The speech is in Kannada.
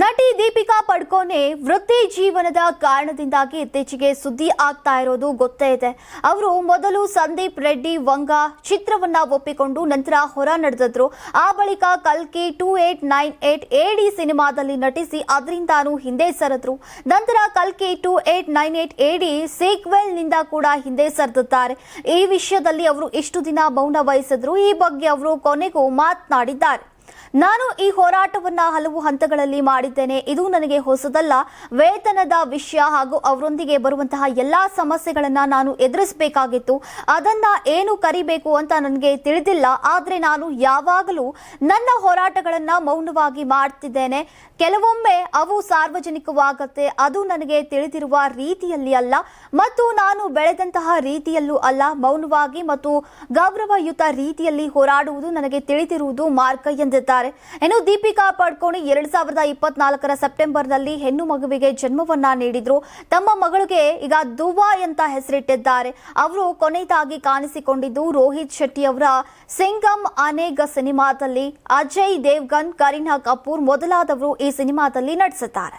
ನಟಿ ದೀಪಿಕಾ ಪಡ್ಕೋನೆ ವೃತ್ತಿ ಜೀವನದ ಕಾರಣದಿಂದಾಗಿ ಇತ್ತೀಚೆಗೆ ಸುದ್ದಿ ಆಗ್ತಾ ಇರೋದು ಗೊತ್ತೇ ಇದೆ. ಅವರು ಮೊದಲು ಸಂದೀಪ್ ರೆಡ್ಡಿ, ವಂಗ ಚಿತ್ರವನ್ನ ಒಪ್ಪಿಕೊಂಡು ನಂತರ ಹೊರ ನಡೆದಿದ್ರು. ಆ ಬಳಿಕ ಕಲ್ಕಿ ಟೂ ಏಟ್ ನೈನ್ ಏಟ್ ಎಡಿ ಸಿನಿಮಾದಲ್ಲಿ ನಟಿಸಿ ಅದರಿಂದಾನು ಹಿಂದೆ ಸರಿದ್ರು. ನಂತರ ಕಲ್ಕಿ ಟೂ ಏಟ್ ನೈನ್ ಏಟ್ ಎಡಿ ಸೀಕ್ವೆಲ್ನಿಂದ ಕೂಡ ಹಿಂದೆ ಸರಿದಿದ್ದಾರೆ. ಈ ವಿಷಯದಲ್ಲಿ ಅವರು ಇಷ್ಟು ದಿನ ಮೌನ ವಹಿಸಿದ್ರು. ಈ ಬಗ್ಗೆ ಅವರು ಕೊನೆಗೂ ಮಾತನಾಡಿದ್ದಾರೆ. ನಾನು ಈ ಹೋರಾಟವನ್ನ ಹಲವು ಹಂತಗಳಲ್ಲಿ ಮಾಡಿದ್ದೇನೆ. ಇದು ನನಗೆ ಹೊಸದಲ್ಲ. ವೇತನದ ವಿಷಯ ಹಾಗೂ ಅವರೊಂದಿಗೆ ಬರುವಂತಹ ಎಲ್ಲಾ ಸಮಸ್ಯೆಗಳನ್ನ ನಾನು ಎದುರಿಸಬೇಕಾಗಿತ್ತು. ಅದನ್ನ ಏನು ಕರಿಬೇಕು ಅಂತ ನನಗೆ ತಿಳಿದಿಲ್ಲ. ಆದರೆ ನಾನು ಯಾವಾಗಲೂ ನನ್ನ ಹೋರಾಟಗಳನ್ನ ಮೌನವಾಗಿ ಮಾಡ್ತಿದ್ದೇನೆ. ಕೆಲವೊಮ್ಮೆ ಅವು ಸಾರ್ವಜನಿಕವಾಗತ್ತೆ. ಅದು ನನಗೆ ತಿಳಿದಿರುವ ರೀತಿಯಲ್ಲಿ ಅಲ್ಲ. ಮತ್ತು ನಾನು ಬೆಳೆದಂತಹ ರೀತಿಯಲ್ಲೂ ಅಲ್ಲ. ಮೌನವಾಗಿ ಮತ್ತು ಗೌರವಯುತ ರೀತಿಯಲ್ಲಿ ಹೋರಾಡುವುದು ನನಗೆ ತಿಳಿದಿರುವುದು ಮಾರ್ಗ ಎಂದಿದ್ದಾರೆ ಇನ್ನು ದೀಪಿಕಾ ಪಡ್ಕೋಣಿ ಎರಡ್ ಸಾವಿರದ ಇಪ್ಪತ್ನಾಲ್ಕರ ಸೆಪ್ಟೆಂಬರ್ನಲ್ಲಿ ಹೆಣ್ಣು ಮಗುವಿಗೆ ಜನ್ಮವನ್ನ ನೀಡಿದ್ರು. ತಮ್ಮ ಮಗಳಿಗೆ ಈಗ ದುವಾ ಅಂತ ಹೆಸರಿಟ್ಟಿದ್ದಾರೆ. ಅವರು ಕೊನೆಯದಾಗಿ ಕಾಣಿಸಿಕೊಂಡಿದ್ದು ರೋಹಿತ್ ಶೆಟ್ಟಿ ಅವರ ಸಿಂಗಮ್ ಅನೇಗ ಸಿನಿಮಾದಲ್ಲಿ. ಅಜಯ್ ದೇವ್ಗನ್, ಕರೀನಾ ಕಪೂರ್ ಮೊದಲಾದವರು ಈ ಸಿನಿಮಾದಲ್ಲಿ ನಟಿಸಿದ್ದಾರೆ.